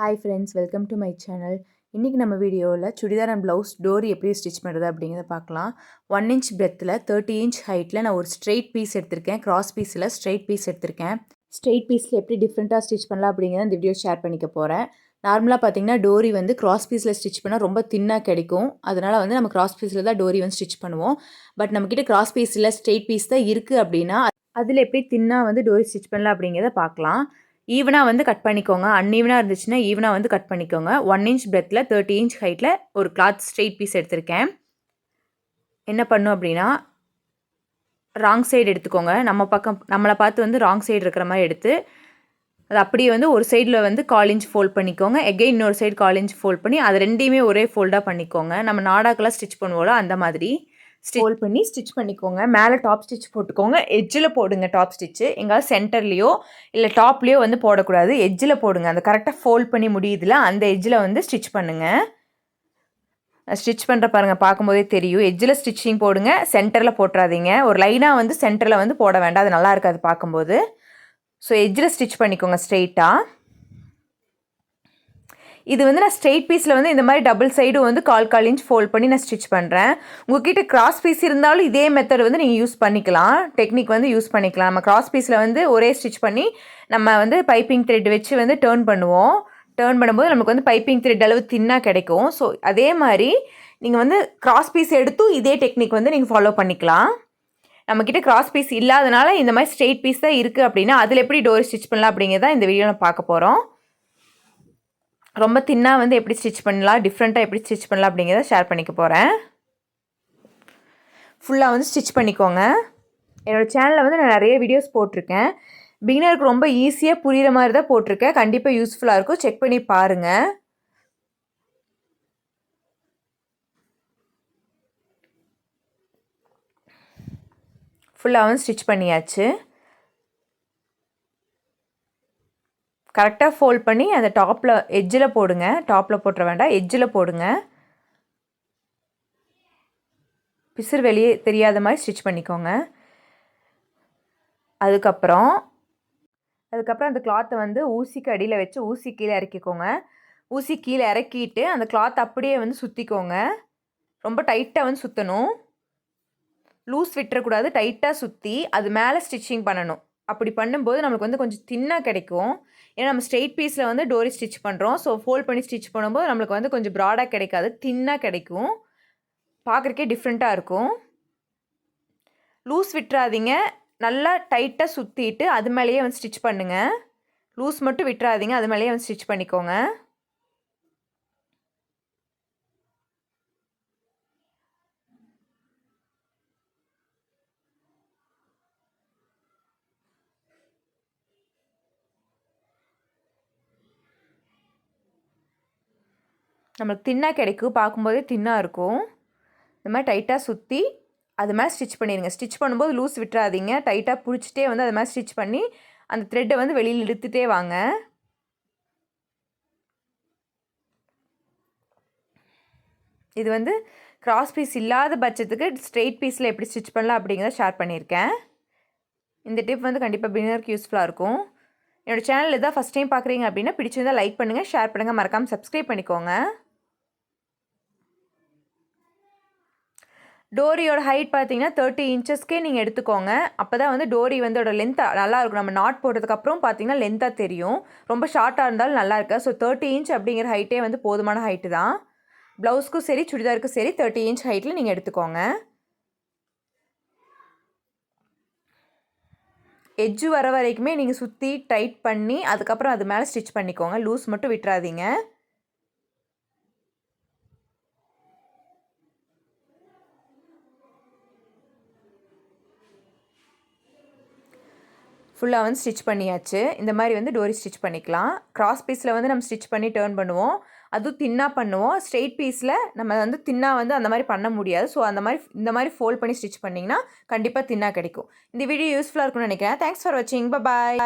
Hi friends welcome to my channel இன்றைக்கி நம்ம வீடியோவில் சுடிதார் அண்ட் ப்ளவுஸ் டோரி எப்படி ஸ்டிச் பண்ணுறது அப்படிங்கிறத பார்க்கலாம். ஒன் இன்ச் பிரெத்தில் தேர்ட்டி இன்ச் ஹைட்டில் நான் ஒரு ஸ்ட்ரெயிட் பீஸ் எடுத்திருக்கேன். கிராஸ் பீஸில் ஸ்ட்ரெயிட் பீஸ் எடுத்திருக்கேன். ஸ்ட்ரெயிட் பீஸில் எப்படி டிஃப்ரெண்ட்டாக ஸ்டிச் பண்ணலாம் அப்படிங்கிறத இந்த வீடியோ ஷேர் பண்ணிக்க போகிறேன் நார்மலாக பார்த்தீங்கன்னா டோரி வந்து கிராஸ் பீஸில் ஸ்டிச் பண்ணால் ரொம்ப தின்னாக கிடைக்கும். அதனால் வந்து நம்ம கிராஸ் பீஸில் தான் டோரி வந்து ஸ்டிச் பண்ணுவோம். பட் நம்மக்கிட்ட கிராஸ் பீஸில் ஸ்ட்ரெயிட் பீஸ் தான் இருக்குது அப்படின்னா அதில் எப்படி தின்னாக வந்து டோரி ஸ்டிச் பண்ணலாம் அப்படிங்கிறத பார்க்கலாம். ஈவனாக வந்து கட் பண்ணிக்கோங்க. அன்ஈவனாக இருந்துச்சுன்னா ஈவனாக வந்து கட் பண்ணிக்கோங்க. ஒன் இன்ச் பிரெத்தில் தேர்ட்டி இன்ச் ஹைட்டில் ஒரு கிளாத் ஸ்ட்ரெயிட் பீஸ் எடுத்திருக்கேன். என்ன பண்ணும் அப்படின்னா ராங் சைடு எடுத்துக்கோங்க. நம்ம பக்கம் நம்மளை பார்த்து வந்து ராங் சைடு இருக்கிற மாதிரி எடுத்து அது அப்படியே வந்து ஒரு சைடில் வந்து கால் இன்ச் ஃபோல்ட் பண்ணிக்கோங்க. எகெயின் இன்னொரு சைடு கால் இன்ச் ஃபோல்ட் பண்ணி அது ரெண்டையுமே ஒரே ஃபோல்டாக பண்ணிக்கோங்க. நம்ம நாடாக்கெல்லாம் ஸ்டிச் பண்ணுவோம்ல அந்த மாதிரி. ஸ்டோல் பண்ணி ஸ்டிச் பண்ணிக்கோங்க. மேலே டாப் ஸ்டிச் போட்டுக்கோங்க. எஜ்ஜில் போடுங்க டாப் ஸ்டிச்சு எங்கேயாவது சென்டர்லேயோ இல்லை டாப்லேயோ வந்து போடக்கூடாது. எஜ்ஜில் போடுங்க. அந்த கரெக்டாக ஃபோல்ட் பண்ணி முடியுதுல அந்த எஜ்ஜில் வந்து ஸ்டிச் பண்ணுங்கள் ஸ்டிச் பண்ணுற பாருங்கள் பார்க்கும்போதே தெரியும். எஜ்ஜில் ஸ்டிச்சிங் போடுங்க. சென்டரில் போட்டுறாதீங்க. ஒரு லைனாக வந்து சென்டரில் வந்து போட வேண்டாம். அது நல்லா இருக்காது பார்க்கும்போது. ஸோ எஜ்ஜில் ஸ்டிச் பண்ணிக்கோங்க ஸ்ட்ரெயிட்டாக இது வந்து நான் ஸ்ட்ரெயிட் பீஸில் வந்து இந்த மாதிரி டபுள் சைடும் வந்து கால் கால் இன்ச் ஃபோல்ட் பண்ணி நான் ஸ்டிச் பண்ணுறேன் உங்ககிட்ட கிராஸ் பீஸ் இருந்தாலும் இதே மெத்தட் வந்து நீங்கள் யூஸ் பண்ணிக்கலாம். டெக்னிக் வந்து யூஸ் பண்ணிக்கலாம். நம்ம கிராஸ் பீஸில் வந்து ஒரே ஸ்டிச் பண்ணி நம்ம வந்து பைப்பிங் த்ரெட் வச்சு வந்து டேர்ன் பண்ணுவோம். டேர்ன் பண்ணும்போது நமக்கு வந்து பைப்பிங் த்ரெட் அளவு தின்னாக கிடைக்கும். ஸோ அதே மாதிரி நீங்கள் வந்து கிராஸ் பீஸ் எடுத்தும் இதே டெக்னிக் வந்து நீங்கள் ஃபாலோ பண்ணிக்கலாம். நம்மக்கிட்ட கிராஸ் பீஸ் இல்லாதனால இந்த மாதிரி ஸ்ட்ரெயிட் பீஸ் தான் இருக்குது அப்படின்னா அதில் எப்படி டோர் ஸ்டிச் பண்ணலாம் அப்படிங்கிறத இந்த வீடியோ நான் பார்க்க போகிறோம் ரொம்ப தின்னாக வந்து எப்படி ஸ்டிச் பண்ணலாம் டிஃப்ரெண்ட்டாக எப்படி ஸ்டிச் பண்ணலாம் அப்படிங்கிறத ஷேர் பண்ணிக்க போகிறேன் ஃபுல்லாக வந்து ஸ்டிச் பண்ணிக்கோங்க. என்னோடய சேனலில் வந்து நான் நிறைய வீடியோஸ் போட்டிருக்கேன். பிகினருக்கு ரொம்ப ஈஸியாக புரிகிற மாதிரி தான் போட்டிருக்கேன். கண்டிப்பாக யூஸ்ஃபுல்லாக இருக்கும். செக் பண்ணி பாருங்கள் ஃபுல்லாக வந்து ஸ்டிச் பண்ணியாச்சு. கரெக்டாக ஃபோல்ட் பண்ணி அந்த டாப்பில் எஜ்ஜில் போடுங்க. டாப்பில் போட்டுற வேண்டாம் எஜ்ஜில் போடுங்க. பிசுறு வெளியே தெரியாத மாதிரி ஸ்டிச் பண்ணிக்கோங்க. அதுக்கப்புறம் அதுக்கப்புறம் அந்த கிளாத்தை வந்து ஊசிக்கு அடியில் வச்சு ஊசி கீழே இறக்கிக்கோங்க. ஊசி கீழே இறக்கிட்டு அந்த கிளாத் அப்படியே வந்து சுற்றிக்கோங்க ரொம்ப டைட்டாக வந்து சுற்றணும் லூஸ் விட்டுறக்கூடாது டைட்டாக சுற்றி அது மேலே ஸ்டிச்சிங் பண்ணணும். அப்படி பண்ணும்போது நம்மளுக்கு வந்து கொஞ்சம் தின்னாக கிடைக்கும். ஏன்னா நம்ம ஸ்ட்ரெயிட் பீஸில் வந்து டோரி ஸ்டிச் பண்ணுறோம் ஸோ ஃபோல்ட் பண்ணி ஸ்டிச் பண்ணும்போது நம்மளுக்கு வந்து கொஞ்சம் ப்ராடாக கிடைக்காது தின்னாக கிடைக்கும். பார்க்குறக்கே டிஃப்ரெண்ட்டாக இருக்கும். லூஸ் விட்டுறாதீங்க. நல்லா டைட்டாக சுற்றிட்டு அது மேலேயே வந்து ஸ்டிச் பண்ணுங்கள் லூஸ் மட்டும் விட்டுறாதீங்க. அது மேலேயே வந்து ஸ்டிச் பண்ணிக்கோங்க. நம்மளுக்கு தின்னாக கிடைக்கும் பார்க்கும்போதே தின்னாக இருக்கும். இந்த மாதிரி டைட்டாக சுற்றி அது மாதிரி ஸ்டிச் பண்ணிடுங்க ஸ்டிச் பண்ணும்போது லூஸ் விட்டுறாதீங்க. டைட்டாக பிடிச்சிட்டே வந்து அது மாதிரி ஸ்டிச் பண்ணி அந்த த்ரெட்டை வந்து வெளியில் இழுத்துட்டே வாங்க. இது வந்து கிராஸ் பீஸ் இல்லாத பட்சத்துக்கு ஸ்ட்ரெயிட் பீஸில் எப்படி ஸ்டிச் பண்ணலாம் அப்படிங்கிறத ஷேர் பண்ணியிருக்கேன். இந்த டிப் வந்து கண்டிப்பாக பிகினருக்கு யூஸ்ஃபுல்லாக இருக்கும். என்னோடய சேனல் இதான் ஃபஸ்ட் டைம் பார்க்குறீங்க அப்படின்னா பிடிச்சிருந்தால் லைக் பண்ணுங்கள் ஷேர் பண்ணுங்கள் மறக்காமல் சப்ஸ்கிரைப் பண்ணிக்கோங்க. டோரியோட ஹைட் பார்த்தீங்கன்னா தேர்ட்டி இன்ச்சஸ்க்கே நீங்கள் எடுத்துக்கோங்க. அப்போ தான் வந்து டோரி வந்து அதோட லென்த்தாக நல்லாயிருக்கும் நம்ம நாட் போட்டதுக்கப்புறம் பார்த்தீங்கன்னா லென்த்தாக தெரியும். ரொம்ப ஷார்ட்டாக இருந்தாலும் நல்லா இருக்கு. ஸோ தேர்ட்டி இன்ச் அப்படிங்கிற ஹைட்டே வந்து போதுமான ஹைட்டு தான். ப்ளவுஸ்க்கும் சரி சுடிதாருக்கும் சரி தேர்ட்டி இன்ச் ஹைட்டில் நீங்கள் எடுத்துக்கோங்க. எஜ்ஜு வர வரைக்குமே நீங்கள் சுற்றி டைட் பண்ணி அதுக்கப்புறம் அது மேலே ஸ்டிச் பண்ணிக்கோங்க. லூஸ் மட்டும் விட்டுறாதீங்க. ஃபுல்லாக வந்து ஸ்டிச் பண்ணியாச்சு. இந்த மாதிரி வந்து டோரி ஸ்டிச் பண்ணிக்கலாம். கிராஸ் பீஸில் வந்து நம்ம ஸ்டிச் பண்ணி டேர்ன் பண்ணுவோம். அதுவும் தின்னாக பண்ணுவோம். ஸ்ட்ரெயிட் பீஸில் நம்ம வந்து தின்னாக வந்து அந்த மாதிரி பண்ண முடியாது. ஸோ அந்த மாதிரி இந்த மாதிரி ஃபோல்ட் பண்ணி ஸ்டிச் பண்ணிங்கன்னா கண்டிப்பாக தின்னாக கிடைக்கும். இந்த வீடியோ யூஸ்ஃபுல்லாக இருக்கும்னு நினைக்கிறேன். தேங்க்ஸ் ஃபார் வாட்சிங் பாய்